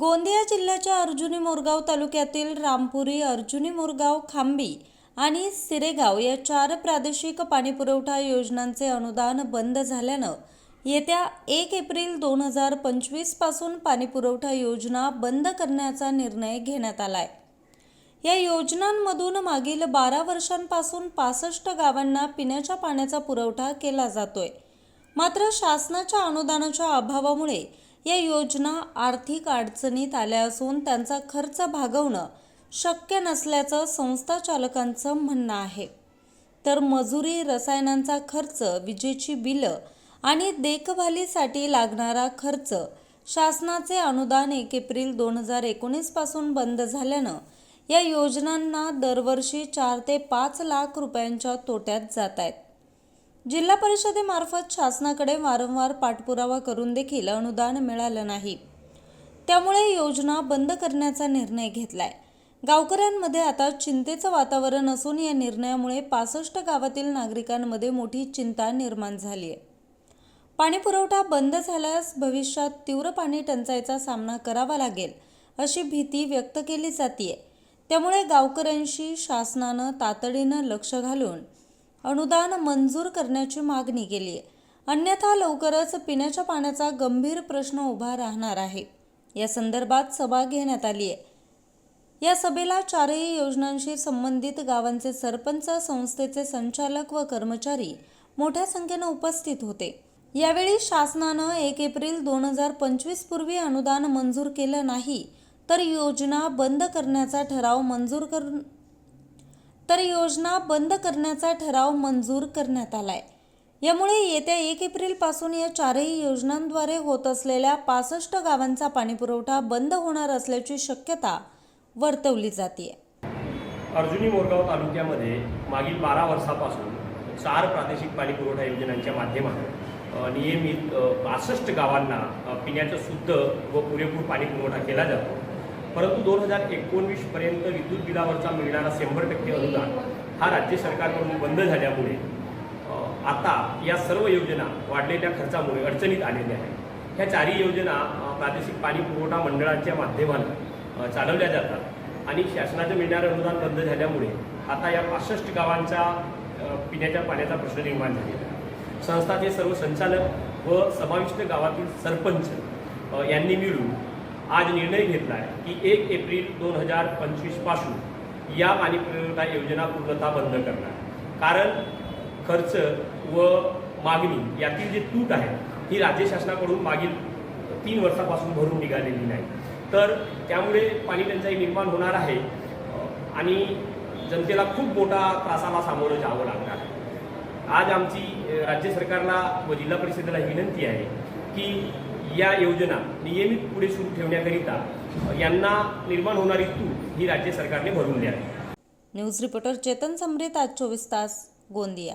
गोंदिया जिल्ह्याच्या अर्जुनी मोरगाव तालुक्यातील रामपुरी अर्जुनी मोरगाव खांबी आणि सिरेगाव या चार प्रादेशिक पाणीपुरवठा योजनांचे अनुदान बंद झाल्यानं येत्या एक एप्रिल दोन हजार पंचवीसपासून पाणीपुरवठा योजना बंद करण्याचा निर्णय घेण्यात आला आहे या योजनांमधून मागील बारा वर्षांपासून पासष्ट गावांना पिण्याच्या पाण्याचा पुरवठा केला जातोय. मात्र शासनाच्या अनुदानाच्या अभावामुळे या योजना आर्थिक अडचणीत आल्या असून त्यांचा खर्च भागवणं शक्य नसल्याचं संस्था चालकांचं म्हणणं आहे. तर मजुरी रसायनांचा खर्च विजेची बिलं आणि देखभालीसाठी लागणारा खर्च शासनाचे अनुदान एक एप्रिल दोन हजार एकोणीसपासून बंद झाल्यानं या योजनांना दरवर्षी चार ते पाच लाख रुपयांच्या तोट्यात जात आहेत. जिल्हा परिषदेमार्फत शासनाकडे वारंवार पाठपुरावा करून देखील अनुदान मिळालं नाही. त्यामुळे योजना बंद करण्याचा निर्णय घेतलाय. गावकऱ्यांमध्ये आता चिंतेचं वातावरण असून या निर्णयामुळे पासष्ट गावातील नागरिकांमध्ये मोठी चिंता निर्माण झाली आहे पाणीपुरवठा बंद झाल्यास भविष्यात तीव्र पाणी टंचाईचा सामना करावा लागेल अशी भीती व्यक्त केली जाते त्यामुळे गावकऱ्यांशी शासनानं तातडीनं लक्ष घालून अनुदान मंजूर करण्याची मागणी केली आहे. अन्यथा लवकरच पिण्याच्या पाण्याचा गंभीर प्रश्न उभा राहणार आहे. या संदर्भात सभा घेण्यात आली आहे. या सभेला चारही योजनांशी संबंधित गावांचे सरपंच संस्थेचे संचालक व कर्मचारी मोठ्या संख्येनं उपस्थित होते. यावेळी शासनानं एक एप्रिल दोन हजार पंचवीस पूर्वी अनुदान मंजूर केलं नाही तर योजना बंद करण्याचा ठराव मंजूर कर तर योजना बंद करण्याचा ठराव मंजूर करण्यात आलाय. यामुळे येत्या एक एप्रिलपासून या चारही योजनांद्वारे होत असलेल्या पासष्ट गावांचा पाणीपुरवठा बंद होणार असल्याची शक्यता वर्तवली जाते अर्जुनी मोरगाव तालुक्यामध्ये मागील बारा वर्षापासून चार प्रादेशिक पाणीपुरवठा योजनांच्या माध्यमातून नियमित पासष्ट गावांना पिण्याचं शुद्ध व पुरेपूर पाणी पुरवठा केला जातो. परंतु दोन हजार एकोणवीसपर्यंत विद्युत बिलावरचा मिळणारा शंभर टक्के अनुदान हा राज्य सरकारकडून बंद झाल्यामुळे आता या सर्व योजना वाढलेल्या खर्चामुळे अडचणीत आलेल्या आहेत. ह्या चारही योजना प्रादेशिक पाणी पुरवठा मंडळांच्या माध्यमानं चालवल्या जातात आणि शासनाचं मिळणारं अनुदान बंद झाल्यामुळे आता या पासष्ट गावांचा पिण्याच्या पाण्याचा प्रश्न निर्माण झालेला आहे. संस्थाचे सर्व संचालक व समाविष्ट गावातील सरपंच यांनी मिळून आज निर्णय घेतला आहे की एक एप्रिल दोन हजार पंचवीसपासून या पाणी पुरवठा योजना पूर्णतः बंद करणार. कारण खर्च व मागणी यातील जे तूट आहे ही राज्य शासनाकडून मागील तीन वर्षापासून भरून निघालेली नाही. तर त्यामुळे पाणी टंचाई निर्माण होणार आहे आणि जनतेला खूप मोठा त्रासाला सामोरं जावं लागणार आहे. आज आमची राज्य सरकारला व जिल्हा परिषदेला ही विनंती आहे की या योजना नियमित पुढे सुरू ठेवण्याकरिता यांना निर्माण होणारी तूट ही राज्य सरकारने भरून द्यावी. न्यूज रिपोर्टर चेतन समरीत आज चोवीस तास गोंदिया.